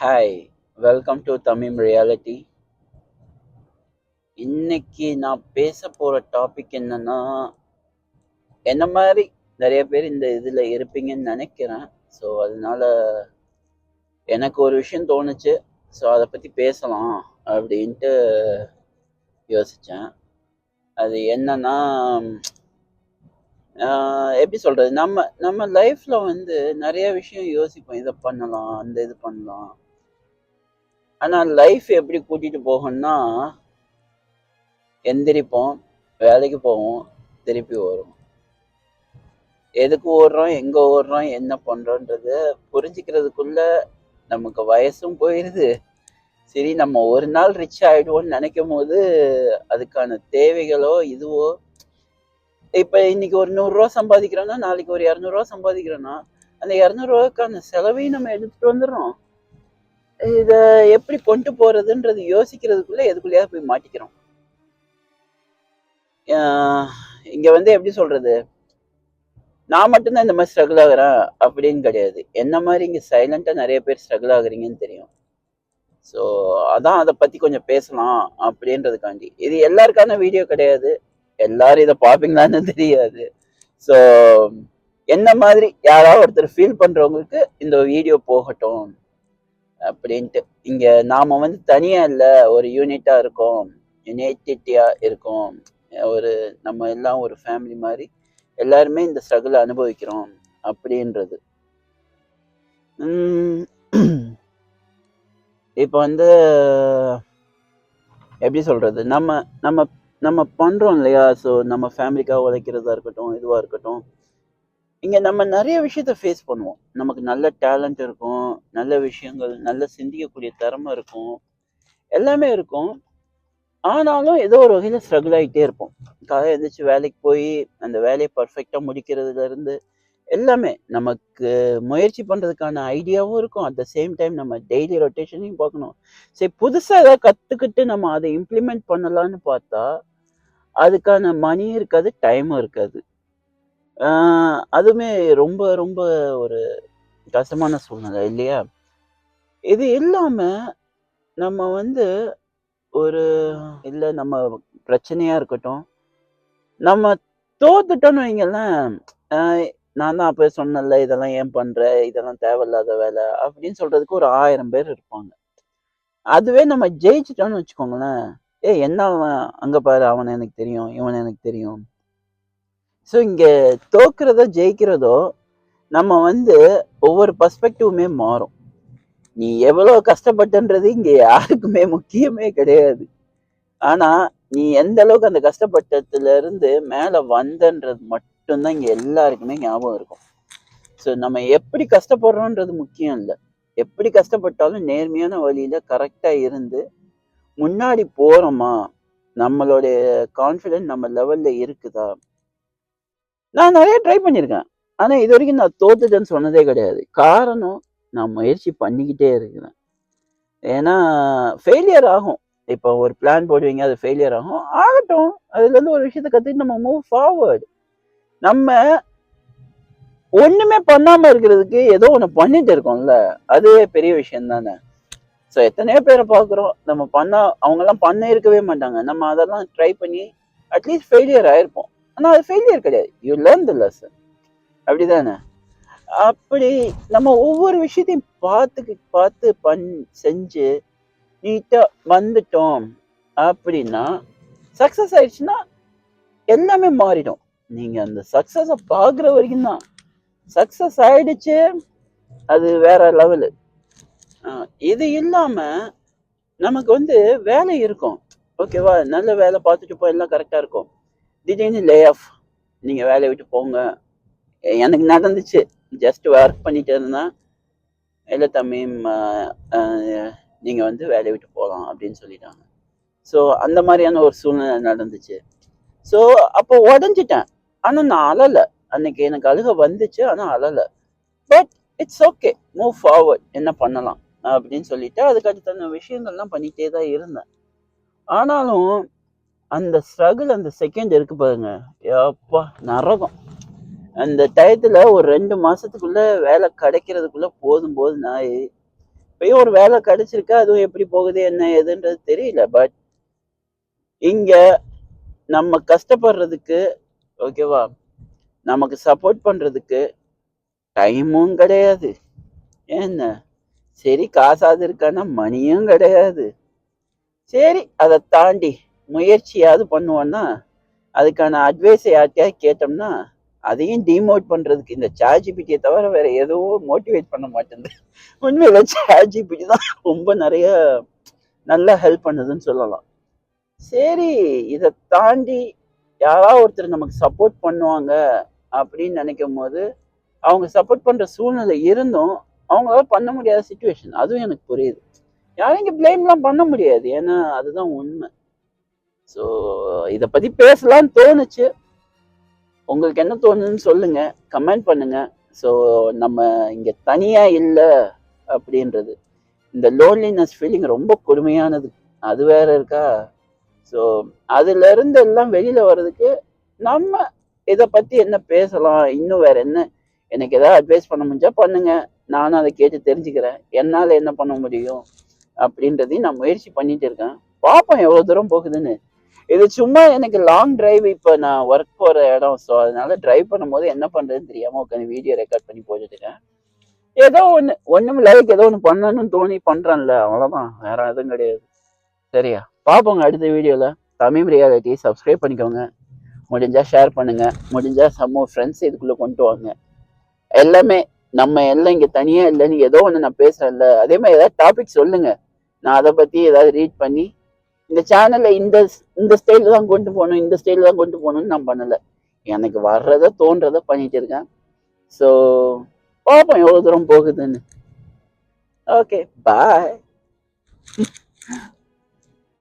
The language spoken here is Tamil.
Hi welcome to Tamil reality இன்னைக்கு நான் பேச போகிற டாபிக் என்னன்னா என்ன மாதிரி நிறைய பேர் இந்த இதில் இருப்பீங்கன்னு நினைக்கிறேன். ஸோ அதனால எனக்கு ஒரு விஷயம் தோணுச்சு. ஸோ அதை பற்றி பேசலாம் அப்படின்ட்டு யோசித்தேன் அது என்னன்னா எப்படி சொல்கிறது நம்ம நம்ம லைஃப்பில் வந்து நிறைய விஷயம் யோசிப்போம். இதை பண்ணலாம் அந்த இது பண்ணலாம். ஆனால் லைஃப் எப்படி கூட்டிகிட்டு போகும்னா எந்திரிப்போம் வேலைக்கு போவோம் திருப்பி வரும் எதுக்கு ஓடுறோம் எங்கே ஓடுறோம் என்ன பண்ணுறோன்றது புரிஞ்சுக்கிறதுக்குள்ள நமக்கு வயசும் போயிடுது சரி நம்ம ஒரு நாள் ரிச் ஆகிடுவோம்னு நினைக்கும் போது அதுக்கான தேவைகளோ இதுவோ இப்போ இன்னைக்கு ஒரு நூறுரூவா சம்பாதிக்கிறோன்னா நாளைக்கு ஒரு இரநூறுவா சம்பாதிக்கிறோன்னா அந்த இரநூறுவாக்கான செலவையும் நம்ம எடுத்துகிட்டு வந்துடுறோம். இதை எப்படி கொண்டு போறதுன்றது யோசிக்கிறதுக்குள்ள எதுக்குள்ளேயாவது போய் மாட்டிக்கிறோம். இங்கே இங்க வந்து எப்படி சொல்றது? நான் மட்டும்தான் இந்த மாதிரி ஸ்ட்ரகிள் ஆகுறேன் அப்படின்னு கிடையாது. என்ன மாதிரி இங்கே சைலண்டா நிறைய பேர் ஸ்ட்ரகிள் ஆகுறீங்கன்னு தெரியும். ஸோ அதான் அதை பற்றி கொஞ்சம் பேசலாம் அப்படின்றதுக்காண்டி. இது எல்லாருக்கான வீடியோ கிடையாது. எல்லாரும் இதை பார்ப்பீங்களான்னு தெரியாது. ஸோ என்ன மாதிரி யாராவது ஒருத்தர் ஃபீல் பண்ணுறவங்களுக்கு இந்த வீடியோ போகட்டும். அப்படின்ட்டு. இங்க நாம வந்து தனியா இல்ல ஒரு யூனிட்டா இருக்கோம் யுனைடெட்டியா இருக்கோம் ஒரு நம்ம எல்லாம் ஒரு ஃபேமிலி மாதிரி எல்லாருமே இந்த ஸ்ட்ரகிள் அனுபவிக்கிறோம் அப்படின்றது. இப்போ வந்து எப்படி சொல்றது? நம்ம நம்ம நம்ம பண்றோம் இல்லையா? ஸோ நம்ம ஃபேமிலிக்காக உழைக்கிறதா இருக்கட்டும் இதுவாக இருக்கட்டும். இங்கே நம்ம நிறைய விஷயத்த ஃபேஸ் பண்ணுவோம். நமக்கு நல்ல டேலண்ட் இருக்கும் நல்ல விஷயங்கள் நல்ல சிந்திக்கக்கூடிய திறமை இருக்கும். எல்லாமே இருக்கும். ஆனாலும் ஏதோ ஒரு வகையில் ஸ்ட்ரகிள் ஆகிட்டே இருப்போம். காலையில் எழுந்திரிச்சு வேலைக்கு போய் அந்த வேலையை பர்ஃபெக்டாக முடிக்கிறதுலேருந்து எல்லாமே நமக்கு முயற்சி பண்ணுறதுக்கான ஐடியாவும் இருக்கும். அட் த சேம் டைம் நம்ம டெய்லி ரொட்டேஷனையும் பார்க்கணும். சரி புதுசாக ஏதாவது கற்றுக்கிட்டு நம்ம அதை இம்ப்ளிமெண்ட் பண்ணலான்னு பார்த்தா அதுக்கான மணியும் இருக்காது டைமும் இருக்காது. அதுவுமே ரொம்ப ரொம்ப ஒரு கஷ்டமான சூழ்நிலை இல்லையா? இது இல்லாம நம்ம வந்து ஒரு இல்லை நம்ம பிரச்சனையா இருக்கட்டும் நம்ம தோத்துட்டோம்னு வைங்களேன் நான் தான் அப்போ சொன்னல இதெல்லாம் ஏன் பண்ற? இதெல்லாம் தேவையில்லாத வேலை அப்படின்னு சொல்றதுக்கு ஒரு ஆயிரம் பேர் இருப்பாங்க. அதுவே நம்ம ஜெயிச்சிட்டோம்னு வச்சுக்கோங்களேன் ஏ என்ன அவன் அங்க பாரு அவனை எனக்கு தெரியும் இவன் எனக்கு தெரியும். ஸோ இங்க தோக்குறதோ ஜெயிக்கிறதோ நம்ம வந்து ஒவ்வொரு பர்ஸ்பெக்டிவுமே மாறும். நீ எவ்வளோ கஷ்டப்பட்டன்றது இங்கே யாருக்குமே முக்கியமே கிடையாது. ஆனால் நீ எந்த அளவுக்கு அந்த கஷ்டப்பட்டதுலேருந்து மேலே வந்தன்றது மட்டும்தான் இங்கே எல்லாருக்குமே ஞாபகம் இருக்கும். ஸோ நம்ம எப்படி கஷ்டப்படுறோன்றது முக்கியம் இல்லை. எப்படி கஷ்டப்பட்டாலும் நேர்மையான வழியில் கரெக்டாக இருந்து முன்னாடி போகிறோமா நம்மளுடைய கான்ஃபிடென்ட் நம்ம லெவலில் இருக்குதா? நான் நிறைய ட்ரை பண்ணியிருக்கேன் ஆனால் இது வரைக்கும் நான் தோத்துட்டேன்னு சொன்னதே கிடையாது. காரணம் நான் முயற்சி பண்ணிக்கிட்டே இருக்கிறேன். ஏன்னா ஃபெயிலியர் ஆகும். இப்போ ஒரு பிளான் போடுவீங்க அது ஃபெயிலியர் ஆகும். ஆகட்டும் அதுல இருந்து ஒரு விஷயத்த கற்றுக்கிட்டு நம்ம மூவ் ஃபார்வர்டு நம்ம ஒண்ணுமே பண்ணாமல் இருக்கிறதுக்கு ஏதோ ஒன்று பண்ணிட்டு இருக்கோம்ல. அதுவே பெரிய விஷயம் தானே. ஸோ எத்தனையோ பேரை பார்க்குறோம். நம்ம பண்ணால் அவங்கெல்லாம் பண்ண இருக்கவே மாட்டாங்க. நம்ம அதெல்லாம் ட்ரை பண்ணி அட்லீஸ்ட் ஃபெயிலியர் ஆயிருப்போம். ஆனால் அது ஃபெயிலியர் கிடையாது. யூ லேர்ன் த லெசன் அப்படிதானே? அப்படி நம்ம ஒவ்வொரு விஷயத்தையும் பார்த்து பார்த்து பண் செஞ்சு நீட்டாக வந்துட்டோம் அப்படின்னா சக்ஸஸ் ஆயிடுச்சுன்னா எல்லாமே மாறிடும். நீங்கள் அந்த சக்ஸஸை பார்க்குற வரைக்கும் தான். சக்ஸஸ் ஆயிடுச்சு அது வேற லெவலு இது இல்லாமல் நமக்கு வந்து வேலை இருக்கும். ஓகேவா நல்ல வேலை பார்த்துட்டு போய் எல்லாம் கரெக்டாக இருக்கும். திடீர்னு லே ஆஃப் நீங்கள் வேலையை விட்டு போங்க. எனக்கு நடந்துச்சு. ஜஸ்ட் ஒர்க் பண்ணிட்டு இருந்தேன். இல்லை தம்பி நீங்கள் வந்து வேலையை விட்டு போகலாம் அப்படின்னு சொல்லிட்டாங்க. ஸோ அந்த மாதிரியான ஒரு சூழ்நிலை நடந்துச்சு. ஸோ அப்போ உடஞ்சிட்டேன். ஆனால் நான் அழலை. அன்னைக்கு எனக்கு அழுக வந்துச்சு ஆனால் அழலை. But it's okay move forward என்ன பண்ணலாம்? அப்படின்னு சொல்லிட்டு அதுக்கு அடுத்த விஷயங்கள்லாம் பண்ணிகிட்டே தான் இருந்தேன். ஆனாலும் அந்த ஸ்ட்ரகிள் அந்த செகண்ட் இருக்கு பாருங்க. எப்பா நரகம். அந்த டயத்துல ஒரு ரெண்டு மாசத்துக்குள்ள வேலை கிடைக்கிறதுக்குள்ள போதும் போதும் நாய் இப்பயும் ஒரு வேலை கிடைச்சிருக்கு அதுவும் எப்படி போகுது என்ன ஏதுன்றது தெரியல. பட் இங்க நம்ம கஷ்டப்படுறதுக்கு ஓகேவா நமக்கு சப்போர்ட் பண்றதுக்கு டைமும் கிடையாது. என்ன சரி காசாது இருக்கான்னா மணியும் கிடையாது. சரி அதை தாண்டி முயற்சியாவது பண்ணுவோன்னா அதுக்கான அட்வைஸை யார்கிட்டயாவது கேட்டோம்னா அதையும் டிமோட் பண்றதுக்கு இந்த சார்ஜிபிட்டியை தவிர வேற எதுவும் மோட்டிவேட் பண்ண மாட்டேங்குது உண்மையில சார்ஜிபிட்டி தான் ரொம்ப நிறைய நல்லா ஹெல்ப் பண்ணுதுன்னு சொல்லலாம். சரி இதை தாண்டி யாராவது ஒருத்தர் நமக்கு சப்போர்ட் பண்ணுவாங்க அப்படின்னு நினைக்கும் போது அவங்க சப்போர்ட் பண்ற சூழ்நிலை இருந்தும் அவங்களால பண்ண முடியாத சுச்சுவேஷன் அதுவும் எனக்கு புரியுது. யாரும் இங்கே பிளேம்லாம் பண்ண முடியாது. ஏன்னா அதுதான் உண்மை. ஸோ இதை பத்தி பேசலாம்னு தோணுச்சு. உங்களுக்கு என்ன தோணுதுன்னு சொல்லுங்க. கமெண்ட் பண்ணுங்க. ஸோ நம்ம இங்கே தனியா இல்லை அப்படின்றது. இந்த லோன்லினஸ் ஃபீலிங் ரொம்ப கொடுமையானது. அது வேற இருக்கா? ஸோ அதுலேருந்து எல்லாம் வெளியில் வர்றதுக்கு நம்ம இதை பற்றி என்ன பேசலாம்? இன்னும் வேற என்ன? எனக்கு ஏதாவது அட்வைஸ் பண்ண முடிஞ்சா பண்ணுங்க. நானும் அதை கேட்டு தெரிஞ்சுக்கிறேன். என்னால் என்ன பண்ண முடியும்? அப்படின்றதையும் நான் முயற்சி பண்ணிட்டு இருக்கேன். பார்ப்போம் எவ்வளோ தூரம் போகுதுன்னு. இது சும்மா எனக்கு லாங் டிரைவ் இப்போ நான் ஒர்க் போகிற இடம் ஸோ அதனால டிரைவ் பண்ணும்போது என்ன பண்ணுறதுன்னு தெரியாமல் உட்காந்து வீடியோ ரெக்கார்ட் பண்ணி போட்டுட்டேன் ஏதோ ஒன்று ஒன்றும் லைக் ஏதோ ஒன்று பண்ணணும்னு தோணி பண்ணுறான்ல அவ்வளோதான் வேற எதுவும் கிடையாது. சரியா பார்ப்போங்க அடுத்த வீடியோவில் தமிழ் ரியாலிட்டி சப்ஸ்கிரைப் பண்ணிக்கோங்க. முடிஞ்சா ஷேர் பண்ணுங்க. முடிஞ்சா சம்மோ ஃப்ரெண்ட்ஸ் இதுக்குள்ளே கொண்டு வாங்க. எல்லாமே நம்ம எல்லாம் இங்கே தனியாக இல்லைன்னு ஏதோ ஒன்று நான் பேசுகிறேன்ல அதே மாதிரி ஏதாவது டாபிக் சொல்லுங்க. நான் அதை பற்றி ஏதாவது ரீட் பண்ணி இந்த சேனலை இந்த இந்த ஸ்டைலில் தான் கொண்டு போகணும் இந்த ஸ்டைலில் தான் கொண்டு போகணும்னு நான் பண்ணலை. எனக்கு வர்றதை தோன்றதை பண்ணிட்டு இருக்கேன். ஸோ பார்ப்போம் எவ்வளோ தூரம் போகுதுன்னு. Okay bye